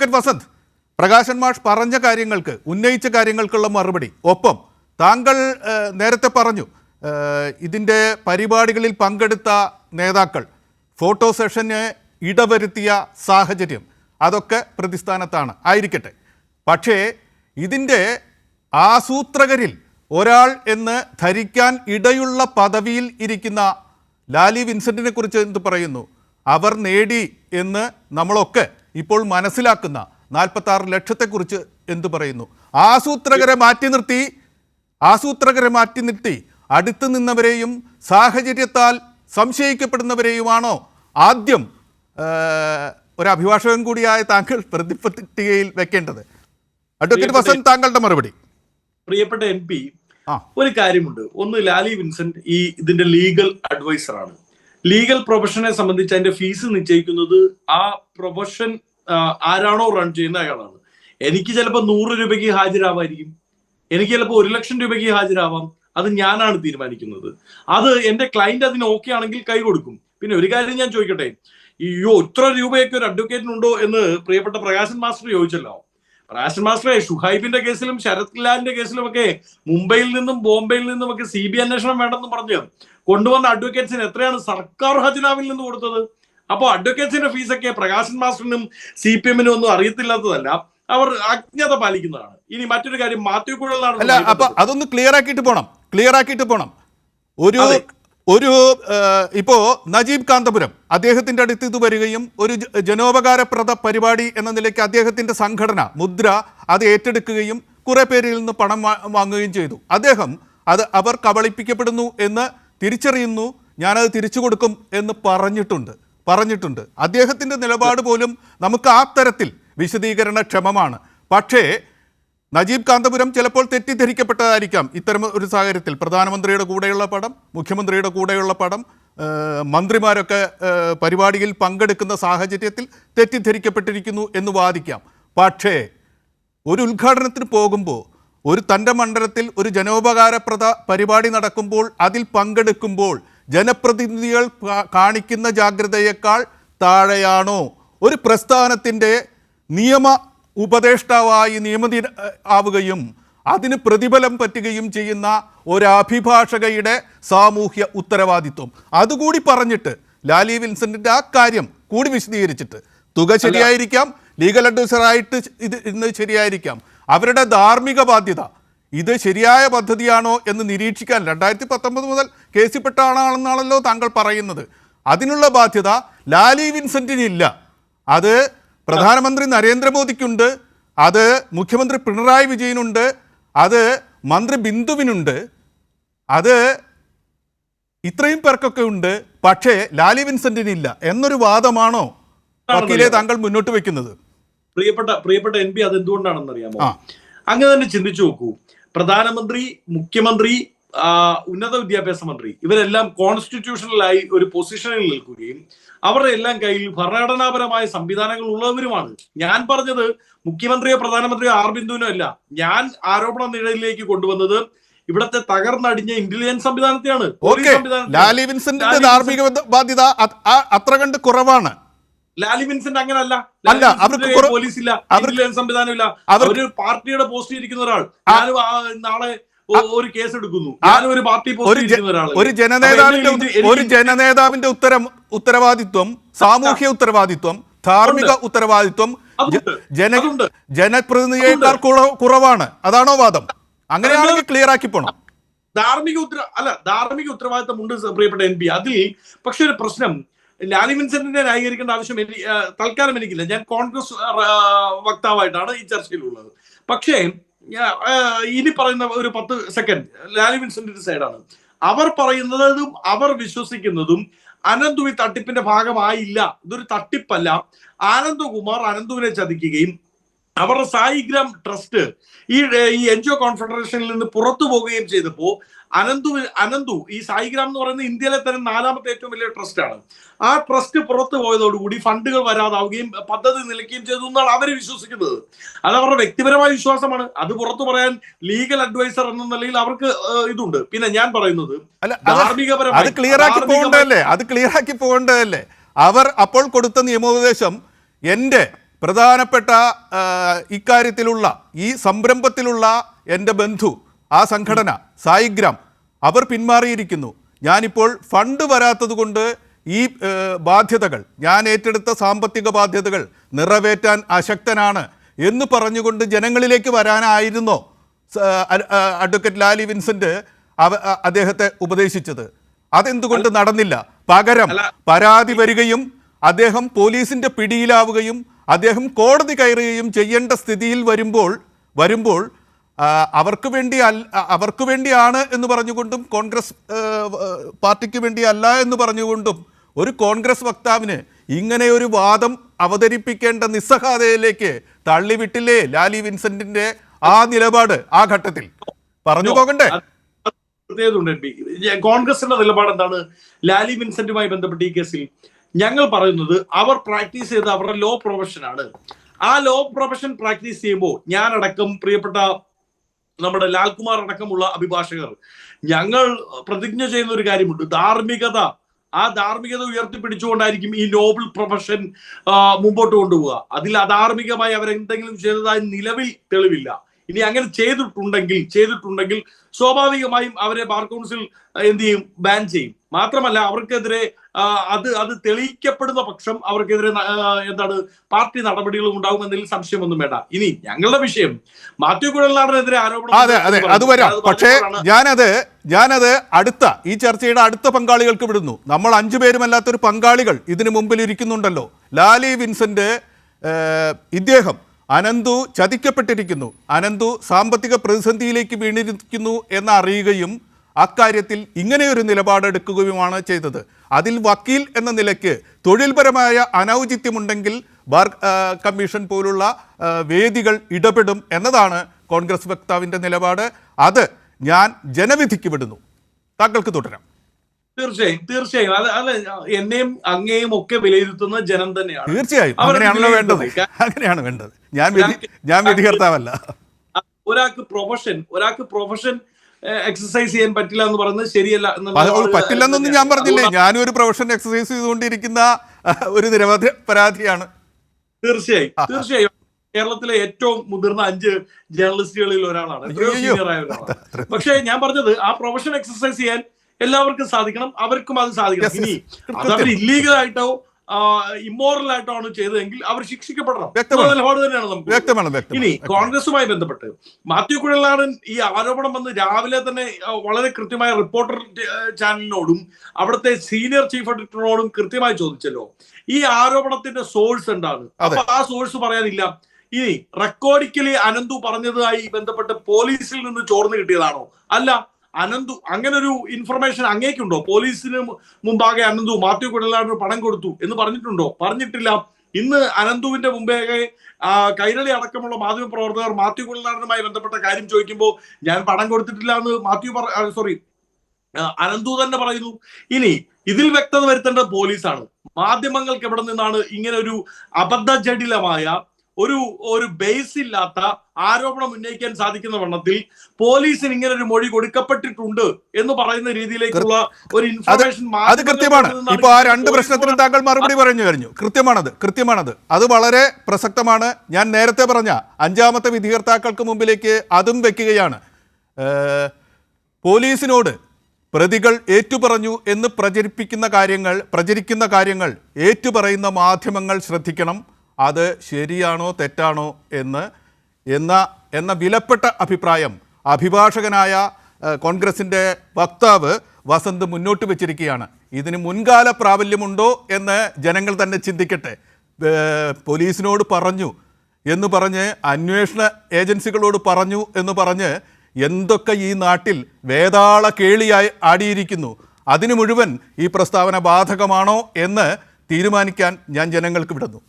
വസന്ത് പ്രകാശൻ മാഷ് പറഞ്ഞ കാര്യങ്ങൾക്ക് ഉന്നയിച്ച കാര്യങ്ങൾക്കുള്ള മറുപടി. ഒപ്പം താങ്കൾ നേരത്തെ പറഞ്ഞു ഇതിന്റെ പരിപാടികളിൽ പങ്കെടുത്ത നേതാക്കൾ ഫോട്ടോ സെഷന് ഇടവരുത്തിയ സാഹചര്യം അതൊക്കെ പ്രതിസ്ഥാനത്താണ്. ആയിരിക്കട്ടെ. പക്ഷേ ഇതിന്റെ ആസൂത്രകരിൽ ഒരാൾ എന്ന് ധരിക്കാൻ ഇടയുള്ള പദവിയിൽ ഇരിക്കുന്ന ലാലി വിൻസെന്റിനെ കുറിച്ച് എന്ത് പറയുന്നു? അവർ നേടി എന്ന് നമ്മളൊക്കെ ഇപ്പോൾ മനസ്സിലാക്കുന്ന നാൽപ്പത്തി ആറ് ലക്ഷത്തെക്കുറിച്ച് എന്തു പറയുന്നു? ആസൂത്രകരെ മാറ്റി നിർത്തി ആസൂത്രകരെ മാറ്റി നിർത്തി അടുത്തു നിന്നവരെയും സാഹചര്യത്താൽ സംശയിക്കപ്പെടുന്നവരെയുമാണോ? ആദ്യം ഒരു അഭിഭാഷകൻ കൂടിയായ താങ്കൾ പ്രതിപട്ടികയിൽ വെക്കേണ്ടത്. അഡ്വക്കേറ്റ് വസന്ത് താങ്കളുടെ മറുപടി. പ്രിയപ്പെട്ട എം പി ഒരു കാര്യമുണ്ട്. ഒന്ന് ലാലി വിൻസെന്റ് ഈ ഇതിന്റെ ലീഗൽ അഡ്വൈസർ ആണ് ലീഗൽ പ്രൊഫഷനെ സംബന്ധിച്ച് അതിന്റെ ഫീസ് നിശ്ചയിക്കുന്നത് ആ പ്രൊഫഷൻ ആരാണോ റൺ ചെയ്യുന്ന അയാളാണ്. എനിക്ക് ചിലപ്പോൾ നൂറ് രൂപയ്ക്ക് ഹാജരാവായിരിക്കും. എനിക്ക് ചിലപ്പോൾ ഒരു ലക്ഷം രൂപയ്ക്ക് ഹാജരാവാം. അത് ഞാനാണ് തീരുമാനിക്കുന്നത്. അത് എന്റെ ക്ലയന്റ് അതിന് ഓക്കെ ആണെങ്കിൽ കൈ കൊടുക്കും. പിന്നെ ഒരു കാര്യം ഞാൻ ചോദിക്കട്ടെ? അയ്യോ ഇത്ര രൂപയൊക്കെ ഒരു അഡ്വക്കേറ്റിനുണ്ടോ എന്ന് പ്രിയപ്പെട്ട പ്രകാശൻ മാസ്റ്റർ ചോദിച്ചല്ലോ. പ്രകാശൻ മാസ്റ്ററെ ഷുഹൈബിന്റെ കേസിലും ശരത് ലാലിന്റെ കേസിലും ഒക്കെ മുംബൈയിൽ നിന്നും ബോംബെയിൽ നിന്നും ഒക്കെ സി ബി അന്വേഷണം വേണ്ടെന്ന് പറഞ്ഞ് കൊണ്ടുവന്ന അഡ്വക്കേറ്റ്സിന് എത്രയാണ് സർക്കാർ ഖജനാവിൽ നിന്ന് കൊടുത്തത്? അപ്പോൾ അഡ്വക്കേറ്റ്സിന്റെ ഫീസൊക്കെ പ്രകാശൻ മാസ്റ്ററിനും സി പി എമ്മിനും ഒന്നും അറിയത്തില്ലാത്തതല്ല. അവർ അജ്ഞത പാലിക്കുന്നതാണ്. ഇനി മറ്റൊരു കാര്യം മാത്യു കുഴലാണ് അല്ല അപ്പൊ അതൊന്ന് ക്ലിയർ ആക്കിയിട്ട് പോണം. ക്ലിയർ ആക്കിയിട്ട് പോണം. ഒരു ഒരു ഇപ്പോ നജീബ് കാന്തപുരം അദ്ദേഹത്തിന്റെ അടുത്ത് ഇത് വരികയും ഒരു ജനോപകാരപ്രദ പരിപാടി എന്ന നിലയ്ക്ക് അദ്ദേഹത്തിന്റെ സംഘടന മുദ്ര അത് ഏറ്റെടുക്കുകയും കുറെ പേരിൽ നിന്ന് പണം വാങ്ങുകയും ചെയ്തു. അദ്ദേഹം അത് അവർ കബളിപ്പിക്കപ്പെടുന്നു എന്ന് തിരിച്ചറിയുന്നു ഞാനത് തിരിച്ചു കൊടുക്കും എന്ന് പറഞ്ഞിട്ടുണ്ട്. പറഞ്ഞിട്ടുണ്ട്. അദ്ദേഹത്തിന്റെ നിലപാട് പോലും നമുക്ക് ആ തരത്തിൽ വിശദീകരണ ക്ഷമമാണ്. പക്ഷേ നജീബ് കാന്തപുരം ചിലപ്പോൾ തെറ്റിദ്ധരിക്കപ്പെട്ടതായിരിക്കാം. ഇത്തരം ഒരു സാഹചര്യത്തിൽ പ്രധാനമന്ത്രിയുടെ കൂടെയുള്ള പടം മുഖ്യമന്ത്രിയുടെ കൂടെയുള്ള പടം മന്ത്രിമാരൊക്കെ പരിപാടിയിൽ പങ്കെടുക്കുന്ന സാഹചര്യത്തിൽ തെറ്റിദ്ധരിക്കപ്പെട്ടിരിക്കുന്നു എന്ന് വാദിക്കാം. പക്ഷേ ഒരു ഉദ്ഘാടനത്തിന് പോകുമ്പോൾ ഒരു തന്റെ മണ്ഡലത്തിൽ ഒരു ജനോപകാരപ്രദ പരിപാടി നടക്കുമ്പോൾ അതിൽ പങ്കെടുക്കുമ്പോൾ ജനപ്രതിനിധികൾ കാണിക്കുന്ന ജാഗ്രതയേക്കാൾ താഴെയാണോ? ഒരു പ്രസ്ഥാനത്തിന്റെ നിയമ ഉപദേഷ്ടാവായി നിയമതി ആവുകയും അതിന് പ്രതിഫലം പറ്റുകയും ചെയ്യുന്ന ഒരഭിഭാഷകയുടെ സാമൂഹ്യ ഉത്തരവാദിത്വം. അതുകൂടി പറഞ്ഞിട്ട് ലാലി വിൻസെന്റിന്റെ ആ കാര്യം കൂടി വിശദീകരിച്ചിട്ട്. തുക ശരിയായിരിക്കാം ലീഗൽ അഡ്വൈസറായിട്ട് ഇത് ഇന്ന് ശരിയായിരിക്കാം. അവരുടെ ധാർമ്മിക ബാധ്യത ഇത് ശരിയായ പദ്ധതിയാണോ എന്ന് നിരീക്ഷിക്കാൻ രണ്ടായിരത്തി പത്തൊമ്പത് മുതൽ കേസിൽപ്പെട്ട ആളാണെന്നാണല്ലോ താങ്കൾ പറയുന്നത്. അതിനുള്ള ബാധ്യത ലാലി വിൻസെന്റിനില്ല അത് പ്രധാനമന്ത്രി നരേന്ദ്രമോദിക്കുണ്ട്. അത് മുഖ്യമന്ത്രി പിണറായി വിജയനുണ്ട്. അത് മന്ത്രി ബിന്ദുവിനുണ്ട്. അത് ഇത്രയും പേർക്കൊക്കെ ഉണ്ട്. പക്ഷേ ലാലി വിൻസെന്റിനില്ല എന്നൊരു വാദമാണോ വക്കീലെ താങ്കൾ മുന്നോട്ട് വെക്കുന്നത്? പ്രിയപ്പെട്ട പ്രിയപ്പെട്ട എം പി അത് എന്തുകൊണ്ടാണെന്ന് അറിയാമോ അങ്ങനെ തന്നെ ചിന്തിച്ചു നോക്കൂ. പ്രധാനമന്ത്രി മുഖ്യമന്ത്രി ഉന്നത വിദ്യാഭ്യാസ മന്ത്രി ഇവരെല്ലാം കോൺസ്റ്റിറ്റ്യൂഷണലായി ഒരു പൊസിഷനിൽ നിൽക്കുകയും അവരുടെ എല്ലാം കയ്യിൽ ഭരണഘടനാപരമായ സംവിധാനങ്ങൾ ഉള്ളവരുമാണ് ഞാൻ പറഞ്ഞത് മുഖ്യമന്ത്രിയോ പ്രധാനമന്ത്രിയോ ആർ ബിന്ദുവിനോ അല്ല. ഞാൻ ആരോപണ നിഴലിലേക്ക് കൊണ്ടുവന്നത് ഇവിടത്തെ തകർന്നടിഞ്ഞ ഇന്റലിജൻസ് സംവിധാനത്തെയാണ്. പോലീസ് ലാലി വിൻസെന്റിന്റെ ലാലി ധാർമ്മിക ബാധ്യത അത്ര കണ്ട് കുറവാണ്. ലാലി വിൻസെന്റ് അങ്ങനല്ല. അല്ല, അവർക്ക് പോലീസ് ഇല്ല അവർക്ക് സംവിധാനം ഇല്ല അവർ പാർട്ടിയുടെ പോസ്റ്റ് ഇരിക്കുന്ന ഒരാൾ. നാളെ ഒരു കേസ് എടുക്കുന്നു. ഒരു പാർട്ടി ഒരു ജനനേതാവിന്റെ ഒരു ജനനേതാവിന്റെ ഉത്തരം ഉത്തരവാദിത്വം സാമൂഹ്യ ഉത്തരവാദിത്വം ധാർമ്മിക ഉത്തരവാദിത്വം ജന. ജനപ്രതിനിധിയേക്കാൾ കുറവാണ്. അതാണോ വാദം? അങ്ങനെയാണെങ്കിൽ ക്ലിയർ ആക്കി പോണം. ധാർമ്മിക ഉത്തര അല്ല ധാർമ്മിക ഉത്തരവാദിത്വം ഉണ്ട് പ്രിയപ്പെട്ട എം പി. അതിൽ പക്ഷെ ഒരു പ്രശ്നം. ലാലി വിൻസെന്റിനെ ന്യായീകരിക്കേണ്ട ആവശ്യം എനിക്ക് തൽക്കാലം എനിക്കില്ല. ഞാൻ കോൺഗ്രസ് വക്താവായിട്ടാണ് ഈ ചർച്ചയിലുള്ളത്. പക്ഷേ ഇനി പറയുന്ന ഒരു പത്ത് സെക്കൻഡ്. ലാലി വിൻസെന്റിന്റെ സൈഡാണ്. അവർ പറയുന്നതും അവർ വിശ്വസിക്കുന്നതും അനന്തു ഈ തട്ടിപ്പിന്റെ ഭാഗമായില്ല. ഇതൊരു തട്ടിപ്പല്ല. ആനന്ദകുമാർ അനന്തുവിനെ ചതിക്കുകയും അവരുടെ സായിഗ്രാം ട്രസ്റ്റ് ഈ ഈ എൻ ജി ഒ കോൺഫെഡറേഷനിൽ നിന്ന് പുറത്തു പോവുകയും ചെയ്തപ്പോൾ അനന്തു അനന്തു ഈ സായിഗ്രാം എന്ന് പറയുന്നത് ഇന്ത്യയിലെ തന്നെ നാലാമത്തെ ഏറ്റവും വലിയ ട്രസ്റ്റാണ് ആ ട്രസ്റ്റ് പുറത്തു പോയതോടുകൂടി ഫണ്ടുകൾ വരാതാവുകയും പദ്ധതി നിലയ്ക്കുകയും ചെയ്തു എന്നാണ് അവർ വിശ്വസിക്കുന്നത്. അത് അവരുടെ വ്യക്തിപരമായ വിശ്വാസമാണ്. അത് പുറത്തു പറയാൻ ലീഗൽ അഡ്വൈസർ എന്ന നിലയിൽ അവർക്ക് ഇതുണ്ട്. പിന്നെ ഞാൻ പറയുന്നത് അല്ല അത് ക്ലിയർ ആക്കി പോകേണ്ടതല്ലേ? അത് ക്ലിയർ ആക്കി പോകേണ്ടതല്ലേ? അവർ അപ്പോൾ കൊടുത്ത നിയമോപദേശം എന്റെ പ്രധാനപ്പെട്ട ഇക്കാര്യത്തിലുള്ള ഈ സംരംഭത്തിലുള്ള എന്റെ ബന്ധു ആ സംഘടന സായിഗ്രാം അവർ പിന്മാറിയിരിക്കുന്നു. ഞാനിപ്പോൾ ഫണ്ട് വരാത്തതുകൊണ്ട് ഈ ബാധ്യതകൾ ഞാൻ ഏറ്റെടുത്ത സാമ്പത്തിക ബാധ്യതകൾ നിറവേറ്റാൻ അശക്തനാണ് എന്ന് പറഞ്ഞുകൊണ്ട് ജനങ്ങളിലേക്ക് വരാനായിരുന്നോ? അഡ്വക്കേറ്റ് ലാലി വിൻസെന്റ് അവ അദ്ദേഹത്തെ ഉപദേശിച്ചത്. അതെന്തുകൊണ്ട് നടന്നില്ല? പകരം പരാതി വരികയും അദ്ദേഹം പോലീസിന്റെ പിടിയിലാവുകയും അദ്ദേഹം കോടതി കയറുകയും ചെയ്യേണ്ട സ്ഥിതിയിൽ വരുമ്പോൾ വരുമ്പോൾ അവർക്ക് വേണ്ടി അല്ല അവർക്ക് വേണ്ടിയാണ് എന്ന് പറഞ്ഞുകൊണ്ടും കോൺഗ്രസ് പാർട്ടിക്ക് വേണ്ടി അല്ല എന്ന് പറഞ്ഞുകൊണ്ടും ഒരു കോൺഗ്രസ് വക്താവിന് ഇങ്ങനെ ഒരു വാദം അവതരിപ്പിക്കേണ്ട നിസ്സഹായതയിലേക്ക് തള്ളിവിട്ടില്ലേ ലാലി വിൻസെന്റിന്റെ ആ നിലപാട് ആ ഘട്ടത്തിൽ? പറഞ്ഞു പോകണ്ടേ? പ്രത്യേകതയുണ്ട് എൻ പി. കോൺഗ്രസിന്റെ നിലപാട് എന്താണ്? ലാലി വിൻസെന്റുമായി ബന്ധപ്പെട്ട് ഈ കേസിൽ ഞങ്ങൾ പറയുന്നത് അവർ പ്രാക്ടീസ് ചെയ്ത അവരുടെ ലോ പ്രൊഫഷനാണ് ആ ലോ പ്രൊഫഷൻ പ്രാക്ടീസ് ചെയ്യുമ്പോൾ ഞാനടക്കം പ്രിയപ്പെട്ട നമ്മുടെ ലാൽകുമാർ അടക്കമുള്ള അഭിഭാഷകർ ഞങ്ങൾ പ്രതിജ്ഞ ചെയ്യുന്ന ഒരു കാര്യമുണ്ട്. ധാർമ്മികത. ആ ധാർമ്മികത ഉയർത്തിപ്പിടിച്ചുകൊണ്ടായിരിക്കും ഈ നോബിൾ പ്രൊഫഷൻ മുമ്പോട്ട് കൊണ്ടുപോവുക. അതിൽ അധാർമികമായി അവരെന്തെങ്കിലും ചെയ്തതായി നിലവിൽ തെളിവില്ല. ഇനി അങ്ങനെ ചെയ്തിട്ടുണ്ടെങ്കിൽ ചെയ്തിട്ടുണ്ടെങ്കിൽ സ്വാഭാവികമായും അവരെ ബാർ കൗൺസിൽ എന്ത് ചെയ്യും? ബാൻ ചെയ്യും. മാത്രമല്ല അവർക്കെതിരെ അത് അത് തെളിയിക്കപ്പെടുന്ന പക്ഷം അവർക്കെതിരെ എന്താണ് പാർട്ടി നടപടികളും ഉണ്ടാകുമെന്നതിൽ സംശയമൊന്നും വേണ്ട. ഇനി ഞങ്ങളുടെ വിഷയം മാത്യു കുഴൽനാടനെതിരെ ആരോപണം അതെ അതെ അത് വരാം. പക്ഷേ ഞാനത് ഞാനത് അടുത്ത ഈ ചർച്ചയുടെ അടുത്ത പങ്കാളികൾക്ക് വിടുന്നു. നമ്മൾ അഞ്ചു പേരുമല്ലാത്തൊരു പങ്കാളികൾ ഇതിനു മുമ്പിൽ ഇരിക്കുന്നുണ്ടല്ലോ. ലാലി വിൻസെന്റ് ഇദ്ദേഹം അനന്തു ചതിക്കപ്പെട്ടിരിക്കുന്നു. അനന്തു സാമ്പത്തിക പ്രതിസന്ധിയിലേക്ക് വീണിരിക്കുന്നു എന്ന് അറിയുകയും അക്കാര്യത്തിൽ ഇങ്ങനെയൊരു നിലപാടെടുക്കുകയുമാണ് ചെയ്തത്. അതിൽ വക്കീൽ എന്ന നിലയ്ക്ക് തൊഴിൽപരമായ അനൗചിത്യമുണ്ടെങ്കിൽ ബാർ കമ്മീഷൻ പോലുള്ള വേദികൾ ഇടപെടും എന്നതാണ് കോൺഗ്രസ് വക്താവിന്റെ നിലപാട്. അത് ഞാൻ ജനവിധിക്ക് വിടുന്നു. താങ്കൾക്ക് തുടരാം. തീർച്ചയായും തീർച്ചയായും. അത് അത് എന്നെയും അങ്ങേയും ഒക്കെ വിലയിരുത്തുന്ന ജനം തന്നെയാണ്. തീർച്ചയായും. അങ്ങനെയാണല്ലോ വേണ്ടത്. അങ്ങനെയാണ് വേണ്ടത്. ഞാൻ ഞാൻ വിധികർത്താവല്ല. ഒരാൾക്ക് പ്രൊഫഷൻ ഒരാൾക്ക് പ്രൊഫഷൻ എക്സസൈസ് ചെയ്യാൻ പറ്റില്ല എന്ന് പറയുന്നത് ശരിയല്ല പറ്റില്ലെന്നൊന്നും ഞാൻ പറഞ്ഞില്ലേ? ഞാനും ഒരു പ്രൊഫഷൻ എക്സസൈസ് ചെയ്തുകൊണ്ടിരിക്കുന്ന ഒരു നിരവധി പരാതിയാണ്. തീർച്ചയായും തീർച്ചയായും. കേരളത്തിലെ ഏറ്റവും മുതിർന്ന അഞ്ച് ജേർണലിസ്റ്റുകളിൽ ഒരാളാണ്. പക്ഷേ ഞാൻ പറഞ്ഞത് ആ പ്രൊഫഷൻ എക്സസൈസ് ചെയ്യാൻ എല്ലാവർക്കും സാധിക്കണം അവർക്കും അത് സാധിക്കണം. ഇനി അതവർ ഇല്ലീഗൽ ആയിട്ടോ ഇമ്മോറൽ ആയിട്ടോ ആണ് ചെയ്തതെങ്കിൽ അവർ ശിക്ഷിക്കപ്പെടണം. നിലപാട് തന്നെയാണ് നമുക്ക് ഇനി. കോൺഗ്രസുമായി ബന്ധപ്പെട്ട് മാത്യു കുഴൽനാടൻ ഈ ആരോപണം വന്ന് രാവിലെ തന്നെ വളരെ കൃത്യമായ റിപ്പോർട്ടർ ചാനലിനോടും അവിടുത്തെ സീനിയർ ചീഫ് എഡിറ്ററിനോടും കൃത്യമായി ചോദിച്ചല്ലോ. ഈ ആരോപണത്തിന്റെ സോഴ്സ് എന്താണ്? അപ്പൊ ആ സോഴ്സ് പറയാനില്ല. ഇനി റെക്കോർഡിക്കലി അനന്തു പറഞ്ഞതുമായി ബന്ധപ്പെട്ട് പോലീസിൽ നിന്ന് ചോർന്നു കിട്ടിയതാണോ? അല്ല അനന്തു അങ്ങനെ ഒരു ഇൻഫർമേഷൻ അങ്ങേക്കുണ്ടോ? പോലീസിന് മുമ്പാകെ അനന്തു മാത്യു കുടലാടിന് പണം കൊടുത്തു എന്ന് പറഞ്ഞിട്ടുണ്ടോ? പറഞ്ഞിട്ടില്ല. ഇന്ന് അനന്തുവിന്റെ മുമ്പേ കൈരളി അടക്കമുള്ള മാധ്യമ പ്രവർത്തകർ മാത്യു കുടലാടനുമായി ബന്ധപ്പെട്ട കാര്യം ചോദിക്കുമ്പോൾ ഞാൻ പണം കൊടുത്തിട്ടില്ല എന്ന് മാത്യു സോറി അനന്തു തന്നെ പറയുന്നു. ഇനി ഇതിൽ വ്യക്തത വരുത്തേണ്ടത് പോലീസാണ്. മാധ്യമങ്ങൾക്ക് എവിടെ നിന്നാണ് ഇങ്ങനെ ഒരു അബദ്ധജടിലമായ ഒരു ഒരു ബേസ് ഇല്ലാത്ത ആരോപണം ഉന്നയിക്കാൻ സാധിക്കുന്ന വണ്ണത്തിൽ പോലീസിന് ഇങ്ങനെ ഒരു മൊഴി കൊടുക്കപ്പെട്ടിട്ടുണ്ട് എന്ന് പറയുന്ന രീതിയിലേക്കുള്ള ഒരു ഇൻഫർമേഷൻ അത് കൃത്യമാണ്. ഇപ്പൊ ആ രണ്ട് പ്രശ്നത്തിനും താങ്കൾ മറുപടി പറഞ്ഞു കഴിഞ്ഞു. കൃത്യമാണത് കൃത്യമാണത്. അത് വളരെ പ്രസക്തമാണ്. ഞാൻ നേരത്തെ പറഞ്ഞ അഞ്ചാമത്തെ വിധികർത്താക്കൾക്ക് മുമ്പിലേക്ക് അതും വെക്കുകയാണ്. പോലീസിനോട് പ്രതികൾ ഏറ്റുപറഞ്ഞു എന്ന് പ്രചരിപ്പിക്കുന്ന കാര്യങ്ങൾ പ്രചരിക്കുന്ന കാര്യങ്ങൾ ഏറ്റുപറയുന്ന മാധ്യമങ്ങൾ ശ്രദ്ധിക്കണം. അത് ശരിയാണോ തെറ്റാണോ എന്ന് എന്ന എന്ന വിലപ്പെട്ട അഭിപ്രായം അഭിഭാഷകനായ കോൺഗ്രസിന്റെ വക്താവ് വസന്ത് മുന്നോട്ട് വെച്ചിരിക്കുകയാണ്. ഇതിന് മുൻകാല പ്രാബല്യമുണ്ടോ എന്ന് ജനങ്ങൾ തന്നെ ചിന്തിക്കട്ടെ. പോലീസിനോട് പറഞ്ഞു എന്ന് പറഞ്ഞ് അന്വേഷണ ഏജൻസികളോട് പറഞ്ഞു എന്ന് പറഞ്ഞ് എന്തൊക്കെ ഈ നാട്ടിൽ വേതാള കേളിയായി ആടിയിരിക്കുന്നു. അതിനു മുഴുവൻ ഈ പ്രസ്താവന ബാധകമാണോ എന്ന് തീരുമാനിക്കാൻ ഞാൻ ജനങ്ങൾക്ക് വിടുന്നു.